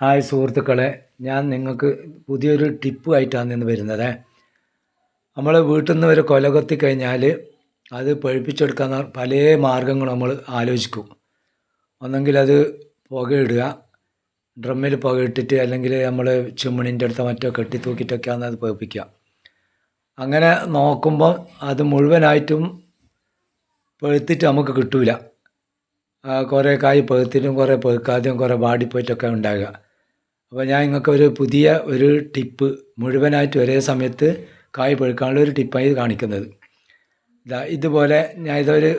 Hi സുഹൃത്തുക്കളെ ഞാൻ നിങ്ങൾക്ക് പുതിയൊരു ടിപ്പ് ആയിട്ടാണ് ഇന്ന് വരുന്നത്. നമ്മൾ വീട്ടിൽ നിന്ന് ഒരു കൊല കൊത്തി കഴിഞ്ഞാൽ അത് പഴുപ്പിച്ചെടുക്കാൻ പല മാർഗങ്ങൾ നമ്മൾ ആലോചിക്കും. ഒന്നെങ്കിൽ അത് പുകയിടുക ഡ്രമ്മിൽ പുകയിട്ടിട്ട് അല്ലെങ്കിൽ നമ്മൾ ചുമണിന്റെ അടുത്ത് മറ്റോ കെട്ടി തൂക്കിയിട്ടൊക്കെയാണ് അത് പഴുപ്പിക്കുക അങ്ങനെ നോക്കുമ്പോൾ അത് മുഴുവനായിട്ടും പഴുത്തിട്ട് നമുക്ക് കിട്ടില്ല കുറേ കായ് പഴുത്തിട്ടും കുറേ പഴുക്കാതെയും കുറേ വാടിപ്പോയിട്ടൊക്കെ ഉണ്ടാകുക അപ്പോൾ ഞാൻ നിങ്ങൾക്ക് ഒരു പുതിയ ഒരു ടിപ്പ് മുഴുവനായിട്ട് ഒരേ സമയത്ത് കായ് പഴുക്കാനുള്ള ഒരു ടിപ്പായി കാണിക്കുന്നത്. ഇതാ ഇതുപോലെ ഞാൻ ഇതൊരു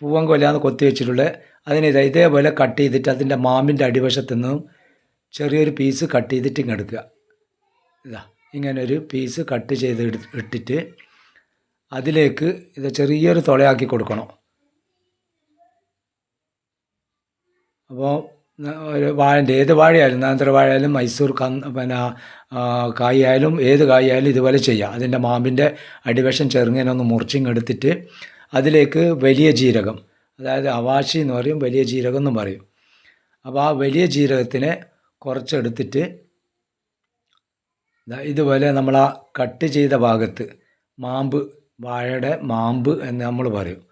പൂവൻ കൊല്ലാന്ന് കൊത്തി വെച്ചിട്ടുള്ളത് അതിന് ഇതാ ഇതേപോലെ കട്ട് ചെയ്തിട്ട് അതിന്റെ മാമ്പിന്റെ അടിവശത്തു നിന്നും ചെറിയൊരു പീസ് കട്ട് ചെയ്തിട്ട് ഇങ്ങ് എടുക്കുക. ഇതാ ഇങ്ങനെ ഒരു പീസ് കട്ട് ചെയ്ത് ഇട്ടിട്ട് അതിലേക്ക് ഇത് ചെറിയൊരു തുളയാക്കി കൊടുക്കണം. അപ്പോൾ ഒരു വാഴന്റെ ഏത് വാഴയായാലും നാന്തര വാഴയായാലും മൈസൂർ കന്ന് പിന്നെ കായായാലും ഏത് കായായാലും ഇതുപോലെ ചെയ്യാം. അതിന്റെ മാമ്പിന്റെ അടിവശം ചെറുങ്ങനെ ഒന്ന് മുറിച്ചും എടുത്തിട്ട് അതിലേക്ക് വലിയ ജീരകം അതായത് അവാശി എന്ന് പറയും വലിയ ജീരകം എന്നും പറയും. അപ്പോൾ ആ വലിയ ജീരകത്തിനെ കുറച്ചെടുത്തിട്ട് ഇതുപോലെ നമ്മൾ ആ കട്ട് ചെയ്ത ഭാഗത്ത് മാമ്പ് വാഴയുടെ മാമ്പ് എന്ന് നമ്മൾ പറയും.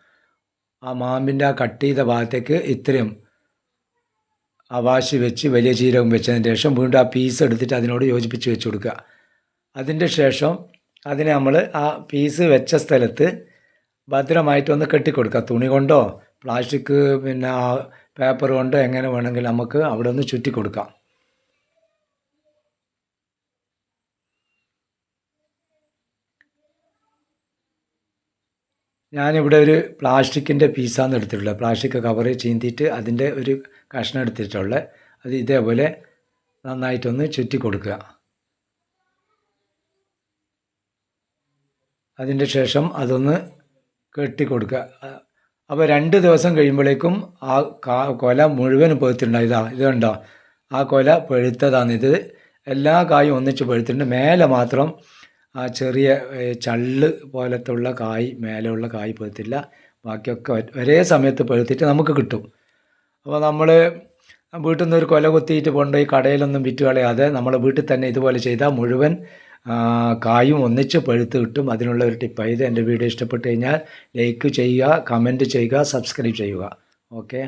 ആ മാമ്പിന്റെ ആ കട്ട് ചെയ്ത ഭാഗത്തേക്ക് ഇത്രയും അവാശി വെച്ച് വലിയ ജീരകം വെച്ചതിന് ശേഷം വീണ്ടും ആ പീസ് എടുത്തിട്ട് അതിനോട് യോജിപ്പിച്ച് വെച്ച് കൊടുക്കുക. അതിന്റെ ശേഷം അതിനെ നമ്മൾ ആ പീസ് വെച്ച സ്ഥലത്ത് ഭദ്രമായിട്ടൊന്ന് കെട്ടിക്കൊടുക്കുക. തുണി കൊണ്ടോ പ്ലാസ്റ്റിക് പിന്നെ പേപ്പർ കൊണ്ടോ എങ്ങനെ വേണമെങ്കിലും നമുക്ക് അവിടെ ഒന്ന് ചുറ്റി കൊടുക്കാം ഞാനിവിടെ ഒരു പ്ലാസ്റ്റിക്കിന്റെ പീസാണ് എടുത്തിട്ടുള്ളത് പ്ലാസ്റ്റിക് കവർ ചീന്തിയിട്ട് അതിന്റെ ഒരു കഷ്ണം എടുത്തിട്ടുള്ളത് അത് ഇതേപോലെ നന്നായിട്ടൊന്ന് ചുറ്റി കൊടുക്കുക. അതിന്റെ ശേഷം അതൊന്ന് കെട്ടി കൊടുക്കുക. അപ്പോൾ രണ്ട് ദിവസം കഴിയുമ്പോഴേക്കും ആ കാ കൊല മുഴുവൻ പഴുത്തിട്ടുണ്ടാവും ഇതാ ഇത് ആ കൊല പഴുത്തതാണിത് എല്ലാ കായും ഒന്നിച്ച് പഴുത്തിട്ടുണ്ട്. മേലെ മാത്രം ആ ചെറിയ ചള്ള് പോലത്തുള്ള കായ് മേലെയുള്ള കായ് പഴുത്തില്ല ബാക്കിയൊക്കെ ഒരേ സമയത്ത് പഴുത്തിട്ട് നമുക്ക് കിട്ടും. അപ്പോൾ നമ്മൾ വീട്ടിൽ നിന്ന് ഒരു കൊല കൊത്തിയിട്ട് കൊണ്ടുപോയി കടയിലൊന്നും വിറ്റ് കളയാതെ നമ്മൾ വീട്ടിൽ തന്നെ ഇതുപോലെ ചെയ്താൽ മുഴുവൻ കായും ഒന്നിച്ച് പഴുത്ത് കിട്ടും. അതിനുള്ള ഒരു ടിപ്പായത് എന്റെ വീഡിയോ ഇഷ്ടപ്പെട്ട് കഴിഞ്ഞാൽ ലൈക്ക് ചെയ്യുക കമന്റ് ചെയ്യുക സബ്സ്ക്രൈബ് ചെയ്യുക. ഓക്കെ.